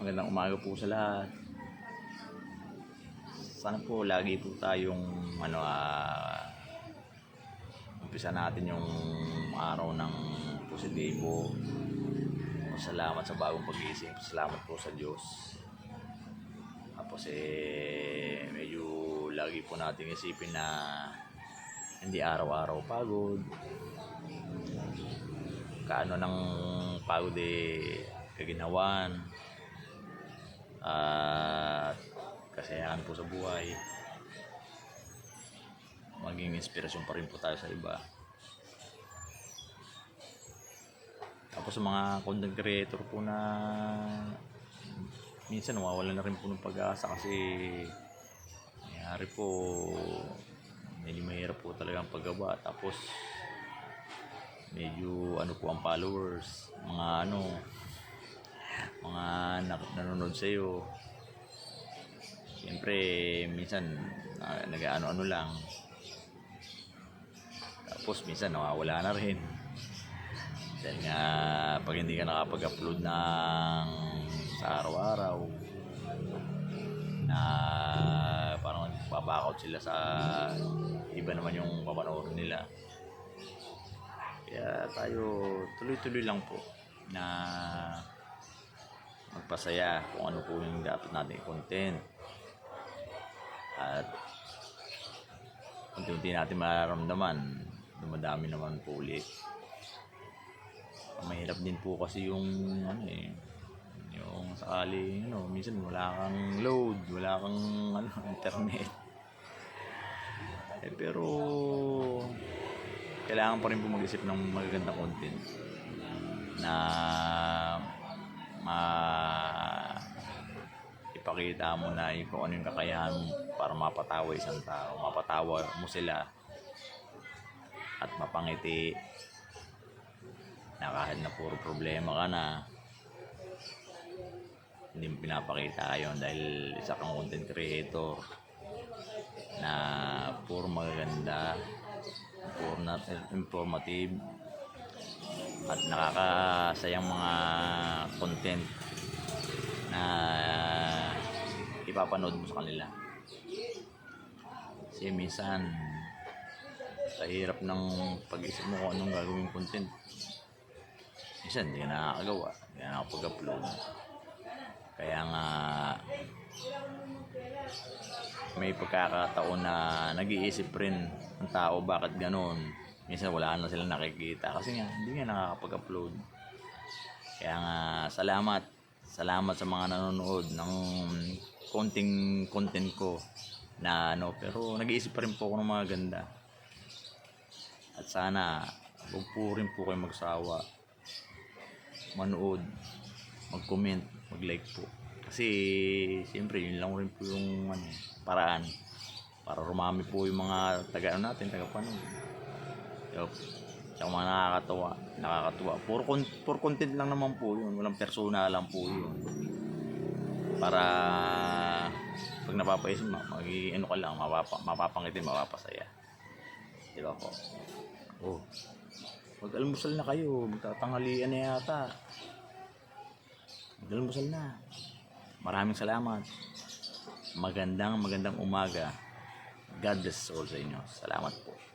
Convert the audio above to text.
Magandang umaga po sa lahat. Sana po lagi po tayong ano ah umpisa natin yung araw ng positibo. Salamat sa bagong pag-iisip. Salamat po sa Diyos. Tapos eh medyo lagi po natin isipin na hindi araw-araw pagod. Kaano ng pagod eh kaginawan at kasiyahan po sa buhay. Maging inspirasyon pa rin po tayo sa iba. Tapos sa mga content creator po na minsan nawawalan na rin po ng pag-asa kasi nangyari po medyo mahirap po talaga ang paggawa tapos medyo ano po ang followers mga ano mga nanonood sa iyo siyempre minsan uh, nag-ano-ano lang. Tapos minsan nawawala na rin. Dahil nga pag hindi ka nakapag-upload ng sa araw-araw na parang babakot sila sa iba naman yung papanoorin nila. Kaya tayo tuloy-tuloy lang po na magpasaya kung ano po yung dapat nating content at unti-unti natin mararamdaman. Dumadami naman po ulit. Mahirap din po kasi yung ano eh yung sakali ano minsan wala kang load wala kang ano internet. Eh pero kailangan pa rin po mag-isip ng magagandang content na ipakita mo na yung kung ano yung kakayahan mo para mapatawa isang tao mapatawa mo sila at mapangiti na kahit na puro problema ka na hindi mo pinapakita yun dahil isa kang content creator na puro magaganda puro na informative at nakakasayang mga content na ipapanood mo sa kanila. Kasi minsan sa hirap ng pag-isip mo kung anong gagawin content. Minsan hindi ka nakakagawa hindi ka nakapag-upload. Kaya nga may pagkakataon na nag-iisip rin ang tao bakit ganun? Minsan wala na sila nakikita. Kasi nga hindi nga nakakapag-upload. Kaya nga salamat salamat sa mga nanonood ng konting content ko na ano pero nag-iisip pa rin po ako ng mga ganda. At sana huwag po rin po kayo magsawa. Manood mag-comment mag-like po. Kasi siyempre yun lang rin po yung ano, paraan para rumami po yung mga taga ano natin taga panood yup tsaka mga nakakatawa nakakatuwa. Puro, con- puro content lang naman po yun. Walang persona lang po yun. Para pag napapaisip ma- mag ano ka lang mapapa, mapapangitin mapapasaya. Di ba po? Oh. Mag-almusal na kayo. Magtatanghalian na yata. Mag-almusal na. Maraming salamat. Magandang magandang umaga. God bless all sa inyo. Salamat po